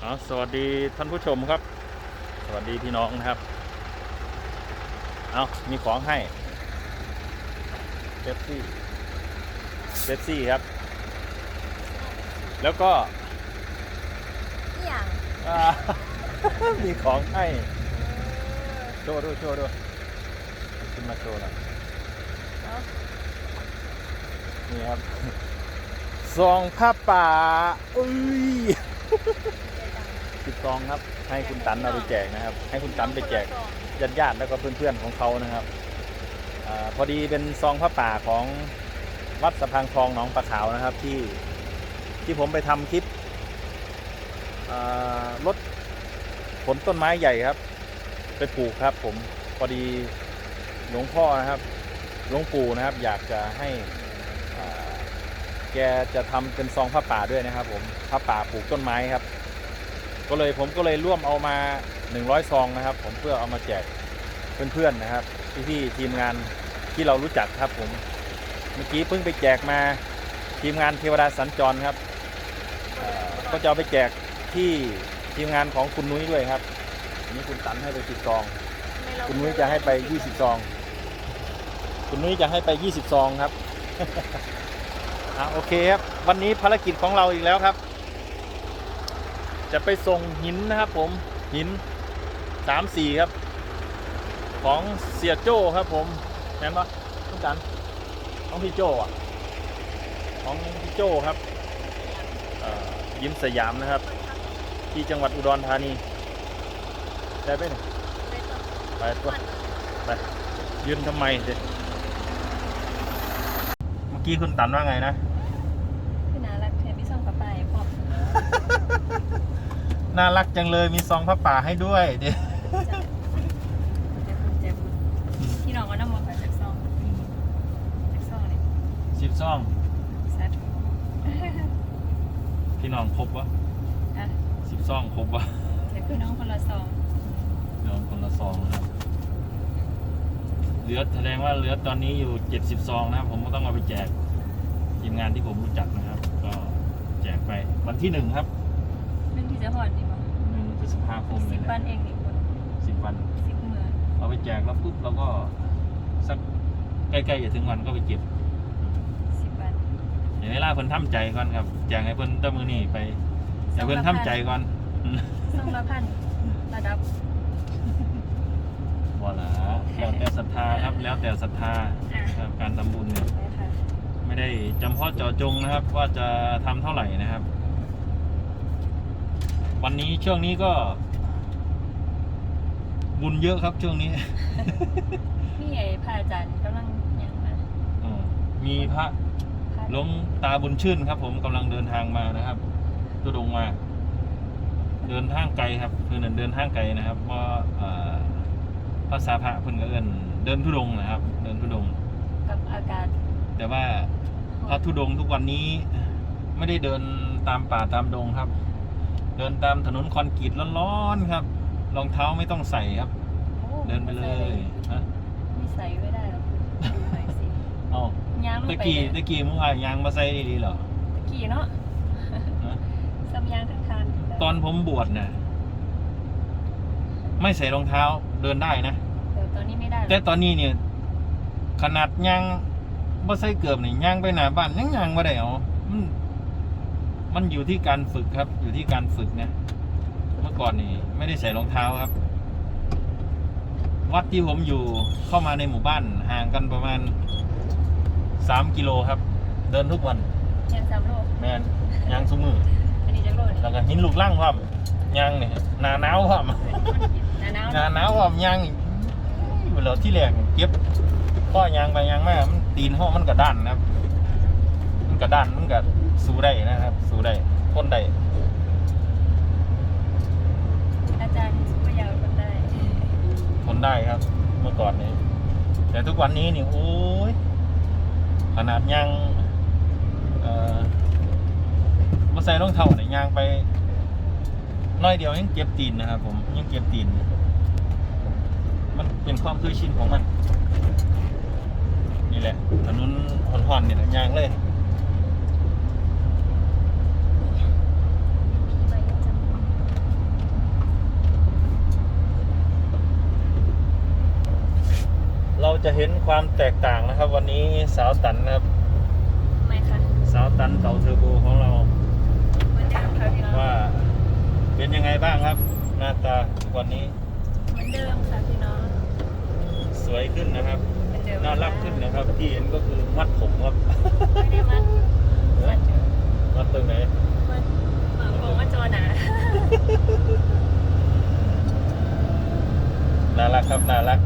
เอาสวัสดีท่านผู้ชมครับ สวัสดีพี่น้องนะครับ เอามีของให้เบปซี่เบปซี่ครับ แล้วก็อหย่างอ่า มีของให้โชว์ด้วยโชว์ด้วยขึ้นมาโชว์หน่อยเนาะนี่ครับซองผ้าป่าอุ้ยสิบ ซองครับ ให้คุณตันเอาไปแจกนะครับ ให้คุณตันไปแจกญาติญาติแล้วก็เพื่อนๆของเขานะครับอพอดีเป็นซองผ้าป่าของวัดสะพานคลองหนองปลาขาวนะครับที่ที่ผมไปทำคลิปรถผลต้นไม้ใหญ่ครับ ไปปลูกครับ ผมพอดีหลวงพ่อนะครับหลวงปู่นะครับ อยากจะให้แกจะทำเป็นซองผ้าป่าด้วยนะครับ ผมผ้าป่าปลูกต้นไม้ครับ ก็เลยผมก็เลยร่วมเอามา 100 ซองนะครับ ผมเพื่อเอามาแจกเพื่อนๆนะครับพี่ๆทีมงานที่เรารู้จักครับผมเมื่อกี้เพิ่งไปแจกมาทีมงานเทวดาสัญจรครับก็จะเอาไปแจกที่ทีมงานของคุณนุ้ยด้วยครับนนี้คุณตันให้ไปสิบซอง คุณนุ้ยจะให้ไป20ซอง คุณนุ้ยจะให้ไป20ซองครับอะโอเคครับ วันนี้ภารกิจของเราอีกแล้วครับ จะไปส่งหินนะครับผมหินสามสี่ครับ ของเสียโจ้ครับผมแม่นปะต้องกันของพี่โจ้อะของพี่โจ้ครับยิ้มสยามนะครับ ที่จังหวัดอุดรธานีได้ไหมเนี่ยไปตัวไปยืนทำไมเด็เมื่อกี้คุณตันว่าไงนะ พี่นารักแทนพี่ส่งกระป๋ายพร้อม น่ารักจังเลยมีซองผ้าป่าให้ด้วยเด็เจ็บบุญเจ็บบุญพี่น้องก็น้ำมันไปจากซองจากซองเลยสิบซองสาธุพี่น้องครบวะอะสิบซองครบวะเดี๋ยวพี่น้องคนละซองพี่น้องคนละซองนะครับเหลือแสดงว่าเหลือตอนนี้อยู่เจ็ดสิบซองนะครับผมก็ต้องเอาไปแจกทีมงานที่ผมรู้จักนะครับ ก็แจกไปวันที่หนึ่งครับเรื่อง ที่จะหอดดีมั้งหนึ่งพฤษภาคมเลสิยบนะปันเองนี่คนสิบวันสิบหมื่นเอาไปแจกแล้วปุ๊บเราก็สักใกล้ๆจะถึงวันก็ไปเก็บสิบปันอย่างเวลาเพิ่นทำใจก่อนครับแจกให้เพิ่นแตะมือนี่ไปให้เพิ่นทำใจก่อนซองละพันระดับบ่ละแล้วแต่ศรัทธาครับ แล้วแต่ศรัทธาอะครับการทำบุญเนี่ยไปค่ะไม่ได้จำเพาะเจาะจงนะครับ ว่าจะทำเท่าไหร่นะครับ วันนี้ช่วงนี้ก็ บุญเยอะครับช่วงนี้ นี่ไอ้พระอาจารย์กำลังยังมาอืมมีพระพระหลวงตาบุญชื่นครับ ผมกำลังเดินทางมานะครับตุดงมา เดินทางไกลครับเพื่อนเดินทางไกลนะครับเพราะเอ่อภาษาพระเพิ่นก็เอิ้นเดินทุดงค์นะครับ เดินทุดงค์กับอากาศแต่ว่าพระทุดงค์ทุกวันนี้ ไม่ได้เดินตามป่าตามดงครับ เดินตามถนนคอนกรีตร้อนๆครับ รองเท้าไม่ต้องใส่ครับ โอ้เดินไปเลยฮะไม่ใส่ไม่ได้หรอกคุณดูหน่อยสิเอายางลงตะไปกี้เนี่ยตะกี้มึงว่ายางมาใส่ดีๆเหรอตะกี้เนาะฮะซ้ำยางทั้งคันตอนผมบวชน่ะไม่ใส่รองเท้าเดินได้นะ เดี๋ยวตอนนี้ไม่ได้หรแต่อกตอนนี้เนี่ยขนาดยางบ่ใส่เกือบนี่ยางไปหน้าบ้านยังยางบ่ได้เอามัน มันอยู่ที่การฝึกครับ อยู่ที่การฝึกนะเมื่อก่อนนี่ไม่ได้ใส่รองเท้าครับ วัดที่ผมอยู่เข้ามาในหมู่บ้านห่างกันประมาณสามกิโลครับ เดินทุกวันยางสามโลแมนยางสมืออันนี้จะโลนี่แล้วก็หินลูกล่างพร้อมยางนี่หนาหนาวพร้อมหนาหนาวหนาหนาวพร้อมยางนี่เวลาที่แรกเก็บข้อยางไปยางมามันตีนห้องมันกระด้านนะครับ มันกระด้านมันก็ สู้ได้นะครับ สู้ได้ทนได้อาจารย์สุภยาวคนได้ทนได้ครับ เมื่อก่อนนี้ แต่ทุกวันนี้นี่โอ้ยขนาดยางเอ่อมาใส่รองเท้าเนี่ยยางไปน้อยเดียวยังเก็บตีนนะครับผมยังเก็บตีน มันเป็นความเคยชินของมัน นี่แหละถนนห่อนๆเนี่ยนะยางเลย ไปจัง จะเห็นความแตกต่างนะครับ วันนี้สาวตันนะครับทำไมคะสาวตันเต่าเทอร์โบของเรา เหมือนเดิมค่ะพี่น้องว่าเป็นยังไงบ้างครับ หน้าตาทุกวันนี้เหมือนเดิมค่ะพี่น้องสวยขึ้นนะครับ เหมือนเดิมน่ารักขึ้นนะครับ ที่เห็นก็คือมัดผมครับไม่ได้มัดมัดเจอมัดตรงไหนมัดหมาบอกว่าจอหนาน่ารักครับน่ารัก